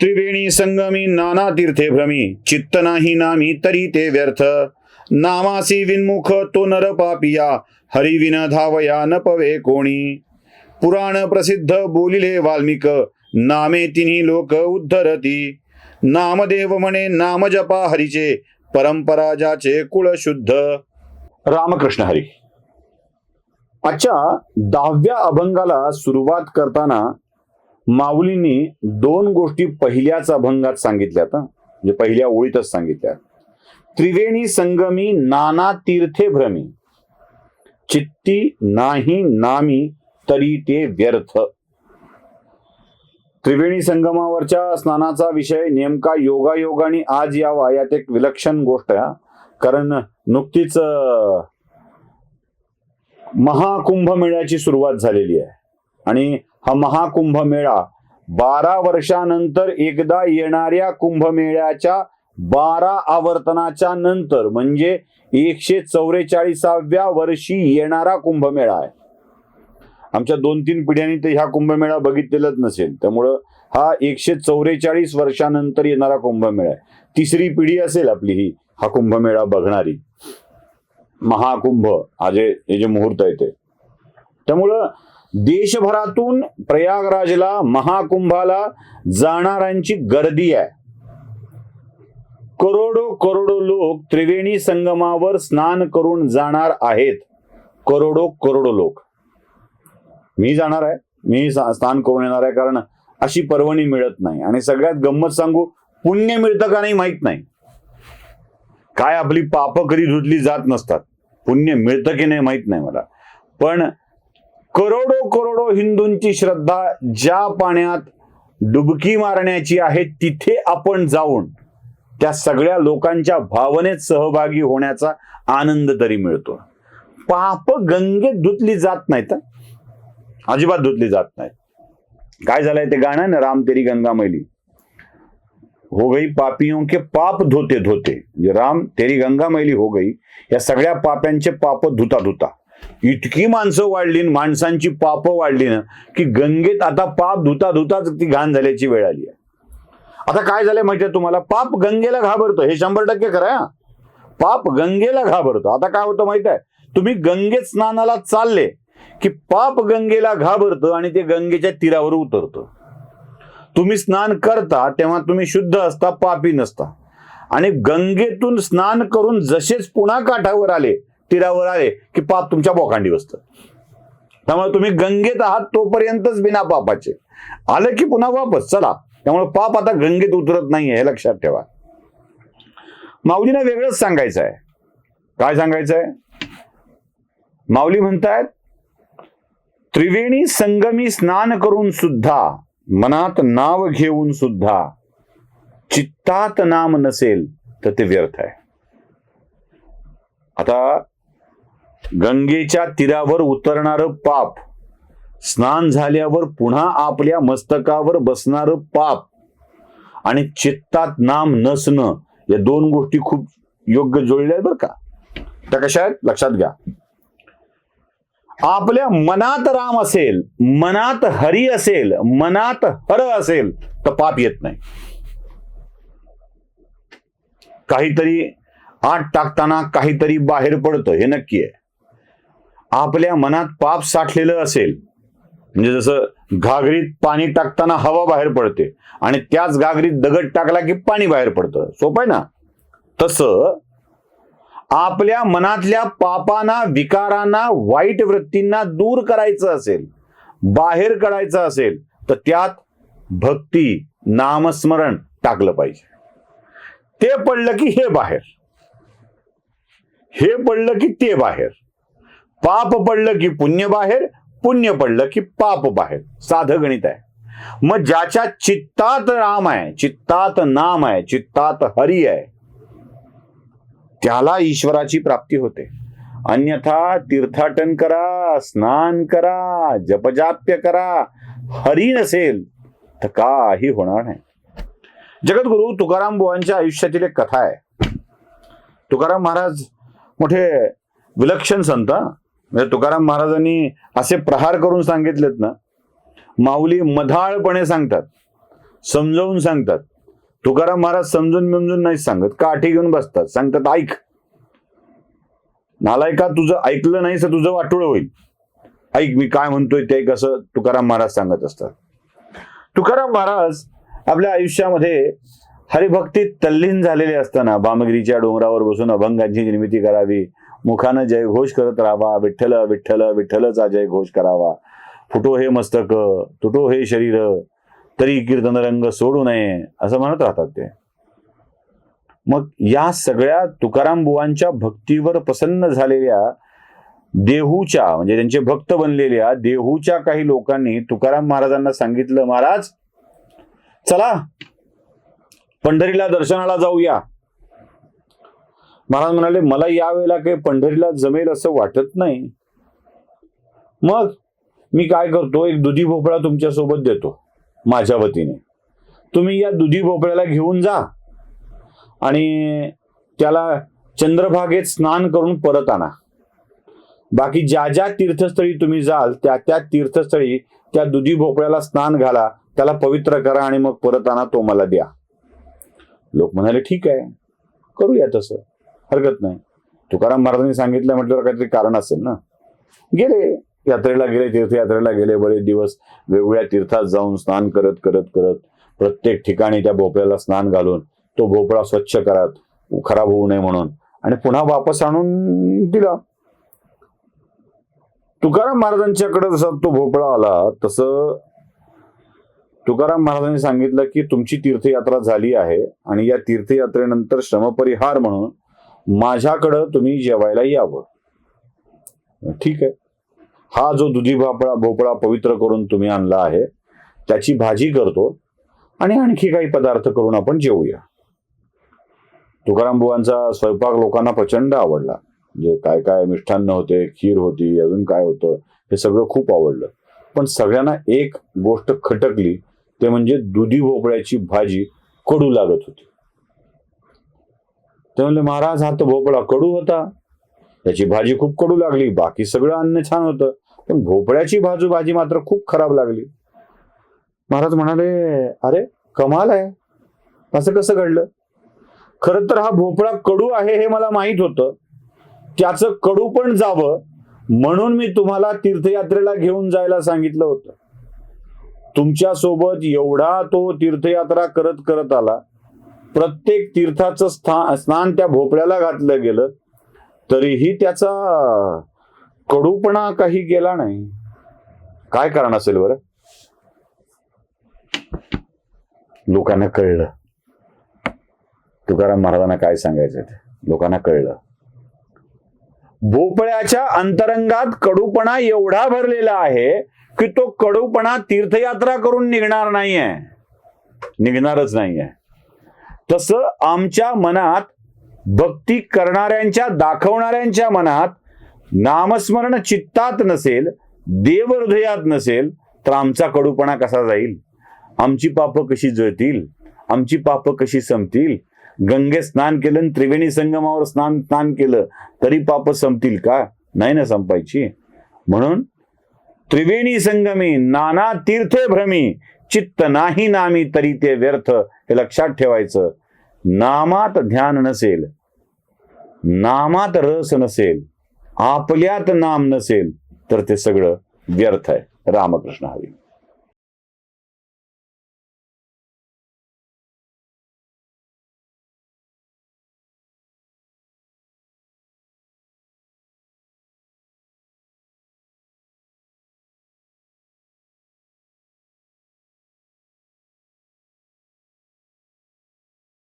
त्रिवेणी संगमी नाना तीर्थे भ्रमी. चित्त नाही नामी तरी ते व्यर्थ. नामासी विन्मुख तो नर पापिया. हरिविन धावया न पवे कोणी. पुराण प्रसिद्ध बोलिले वाल्मिक नामे तिन्ही लोक उद्धरती. नामदेव म्हणे नाम जपा हरीचे परंपरा ज्याचे कुळ शुद्ध. रामकृष्ण हरी. आजच्या दहाव्या अभंगाला सुरुवात करताना माऊलींनी दोन गोष्टी पहिल्याच अभंगात सांगितल्यात म्हणजे पहिल्या ओळीतच सांगितल्या त्रिवेणी संगमी नाना तीर्थे भ्रमी. चित्ती नाही नामी तरी ते व्यर्थ. त्रिवेणी संगमावरच्या स्नानाचा विषय नेमका योगायोगाने आज यावा यात एक विलक्षण गोष्ट आहे कारण नुकतीच महाकुंभ मेळ्याची सुरुवात झालेली आहे. आणि हा महाकुंभ मेळा बारा वर्षानंतर एकदा येणाऱ्या कुंभमेळ्याच्या बारा आवर्तनाच्या नंतर म्हणजे एकशे चौवेचाळीसाव्या वर्षी येणारा कुंभमेळा आहे. आमच्या दोन तीन पिढ्यांनी तर ह्या कुंभमेळा बघितलेलाच नसेल. त्यामुळं हा एकशे चौवेचाळीस वर्षानंतर येणारा कुंभमेळा आहे. तिसरी पिढी असेल आपली ही हा कुंभमेळा बघणारी. महाकुंभ हा जे हे जे मुहूर्त आहे ते. त्यामुळं देशभरातून प्रयागराजला महाकुंभाला जाणाऱ्यांची गर्दी आहे. करोडो करोडो लोक त्रिवेणी संगमावर स्नान करून जाणार आहेत. करोडो करोडो लोक. मी जाणार आहे. मी स्नान करून येणार आहे कारण अशी पर्वणी मिळत नाही. आणि सगळ्यात गंमत सांगू पुण्य मिळतं का नाही माहीत नाही. काय आपली पाप कधी धुतली जात नसतात. पुण्य मिळतं की नाही माहीत नाही मला. पण करोडो करोडो हिंदूंची श्रद्धा ज्या पाण्यात डुबकी मारण्याची आहे तिथे आपण जाऊन त्या सगळ्या लोकांच्या भावनेत सहभागी होण्याचा आनंद तरी मिळतो. पाप गंगेत धुतली जात नाहीत. अजिबात धुतली जात नाहीत. काय झालंय ते गाणं? ना राम तेरी गंगा मैली. हो गई पापियों के पाप धोते धोते. म्हणजे राम तेरी गंगा मैली हो गई या सगळ्या पाप्यांचे पाप धुता धुता. इतकी माणसं वाढली माणसांची पाप वाढली ना की गंगेत आता पाप धुता धुताच ती घाण झाल्याची वेळ आली आहे. आता काय झालंय माहितीये तुम्हाला? पाप गंगेला घाबरतो. हे शंभर टक्के खरं पाप गंगेला घाबरतो. आता काय होतं माहीत आहे? तुम्ही गंगेत स्नानाला चालले की पाप गंगेला घाबरतं आणि ते गंगेच्या तीरावर उतरतं. तुम्ही स्नान करता तेव्हा तुम्ही शुद्ध असता पापी नसता. आणि गंगेतून स्नान करून जसेच पुन्हा काठावर आले तीरावर आले की पाप तुमच्या बोकांडी बसतं. त्यामुळे तुम्ही गंगेत आहात तोपर्यंतच बिना पापाचे. आलं की पुन्हा वापस चला. त्यामुळे पाप आता गंगेत उतरत नाहीये हे लक्षात ठेवा. माऊलीने वेगळंच सांगायचं आहे. काय सांगायचं आहे? माऊली म्हणतायत त्रिवेणी संगमी स्नान करून सुद्धा मनात नाव घेऊन सुद्धा चित्तात नाम नसेल तर ते व्यर्थ आहे. आता गंगेच्या तीरावर उतरणारं पाप. स्नान झाल्यावर पुन्हा आपल्या मस्तकावर बसणारं पाप. आणि चित्तात नाम नसणं या दोन गोष्टी खूप योग्य जुळल्या आहेत बरं का. त्या कशा आहेत लक्षात घ्या. आपल्या मनात राम असेल मनात हरी असेल मनात हर असेल तर पाप येत नाही. काहीतरी आत टाकताना काहीतरी बाहेर पडतं हे नक्की आहे. आपल्या मनात पाप साठलेलं असेल म्हणजे जसं घागरीत पाणी टाकताना हवा बाहेर पडते आणि त्याच घागरीत दगड टाकला की पाणी बाहेर पडतं. सोपं आहे ना? तसं आपल्या मनातल्या पापांना विकारांना वाईट वृत्तींना दूर करायचं असेल बाहेर काढायचं असेल तर त्यात भक्ती नामस्मरण टाकलं पाहिजे. ते पडलं की हे बाहेर. हे पडलं की ते बाहेर. पाप पडलं की पुण्य बाहेर पुण्य पडलं की पाप बाहेर. साधं गणित आहे. मग ज्याच्या चित्तात राम आहे चित्तात नाम आहे चित्तात हरी आहे त्याला ईश्वराची प्राप्ती होते. अन्यथा तीर्थाटन करा स्नान करा जपजाप्य करा हरी नसेल तर काही होणार नाही. जगद्गुरु तुकाराम बुवांच्या आयुष्यातील एक कथा आहे. तुकाराम महाराज मोठे विलक्षण संत म्हणजे तुकाराम महाराजांनी असे प्रहार करून सांगितलेत ना माऊली मधाळपणे सांगतात समजावून सांगतात. तुकाराम महाराज समजून बिमजून नाही सांगत काठी घेऊन बसतात? सांगतात ऐक नालायका तुझं ऐकलं नाही तर तुझं वाटोळं होईल. ऐक मी काय म्हणतोय ते कसं तुकाराम महाराज सांगत असतात. तुकाराम महाराज आपल्या आयुष्यामध्ये हरिभक्तीत तल्लीन झालेले असताना बामगिरीच्या डोंगरावर बसून अभंगांची निर्मिती करावी मुखानं जयघोष करत राहावा. विठ्ठल विठ्ठल विठ्ठलचा जयघोष करावा. फुटो हे मस्तक तुटो हे शरीर तरी कीर्तन रंग सोडू नये असं म्हणत राहतात ते. मग या सगळ्या तुकाराम बुवांच्या भक्तीवर प्रसन्न झालेल्या देहूच्या म्हणजे त्यांचे भक्त बनलेल्या देहूच्या काही लोकांनी तुकाराम महाराजांना सांगितलं महाराज चला पंढरीला दर्शनाला जाऊया. महाराज म्हणाले मला यावेळेला काही पंढरीला जमेल असं वाटत नाही. मग मी काय करतो एक दुधी भोपळा तुमच्यासोबत देतो माझ्या वतीने. तुम्ही या दुधी भोपळ्याला घेऊन जा आणि त्याला चंद्रभागेत स्नान करून परत आणा. बाकी ज्या ज्या तीर्थस्थळी तुम्ही जाल त्या त्या तीर्थस्थळी त्या दुधी भोपळ्याला स्नान घाला त्याला पवित्र करा आणि मग परत आणा तो मला द्या. लोक म्हणाले ठीक आहे करूया तसं. हरकत नाही. तुकाराम महाराजांनी सांगितलं म्हटल्यावर काहीतरी कारण असेल ना? गेले यात्रेला गेले तीर्थयात्रेला गेले बरेच दिवस वेगवेगळ्या तीर्थात जाऊन स्नान करत करत करत प्रत्येक ठिकाणी त्या भोपळ्याला स्नान घालून तो भोपळा स्वच्छ करत खराब होऊ नये म्हणून. आणि पुन्हा वापस आणून दिला. तुकाराम महाराजांच्याकडे जसा तो भोपळा आला तसं तुकाराम महाराजांनी सांगितलं की तुमची तीर्थयात्रा झाली आहे आणि या तीर्थयात्रेनंतर श्रमपरिहार म्हणून माझ्याकडं तुम्ही जेवायला यावं. ठीक आहे. हा जो दुधी भोपळा भोपळा पवित्र करून तुम्ही आणला आहे त्याची भाजी करतो आणि आणखी काही पदार्थ करून आपण जेवूया. तुकाराम बुवांचा स्वयंपाक लोकांना प्रचंड आवडला. जे काय काय मिष्ठान्न होते खीर होती अजून काय होतं हे सगळं खूप आवडलं. पण सगळ्यांना एक गोष्ट खटकली ते म्हणजे दुधी भोपळ्याची भाजी कडू लागत होती. ते म्हणले महाराज हा तो भोपळा कडू होता. त्याची भाजी खूप कडू लागली बाकी सगळं अन्न छान होतं. पण भोपळ्याची भाजू भाजी मात्र खूप खराब लागली. महाराज म्हणाले अरे कमाल आहे. असं कसं घडलं? खर तर हा भोपळा कडू आहे हे मला माहीत होतं. त्याचं कडू पण जावं म्हणून मी तुम्हाला तीर्थयात्रेला घेऊन जायला सांगितलं होतं. तुमच्यासोबत एवढा तो तीर्थयात्रा करत करत आला. प्रत्येक तीर्थाचं स्थान स्नान त्या भोपळ्याला घातलं गेलं तरीही त्याचा कडूपणा काही गेला नाही. काय कारण असेल बरं? लोकांना कळलं. तुकाराम महाराजांना काय सांगायचं ते? लोकांना कळलं. भोपळ्याच्या अंतरंगात कडूपणा एवढा भरलेला आहे की तो कडूपणा तीर्थयात्रा करून निघणार नाहीये. निघणारच नाहीये. तसं आमच्या मनात भक्ती करणाऱ्यांच्या दाखवणाऱ्यांच्या मनात नामस्मरण चित्तात नसेल देव हृदयात नसेल तर आमचा कडूपणा कसा जाईल? आमची पापं कशी जळतील? आमची पापं कशी संपतील? गंगे स्नान केलं आणि त्रिवेणी संगमावर स्नान स्नान केलं तरी पाप संपतील का? नाही ना संपायची. म्हणून त्रिवेणी संगमी नाना तीर्थे भ्रमी चित्त नाही नामी तरी ते व्यर्थ हे लक्षात ठेवायचं. नामात ध्यान नसेल. नामात रस नसेल. आपल्यात नाम नसेल तर ते सगळं व्यर्थ आहे. रामकृष्ण हरी.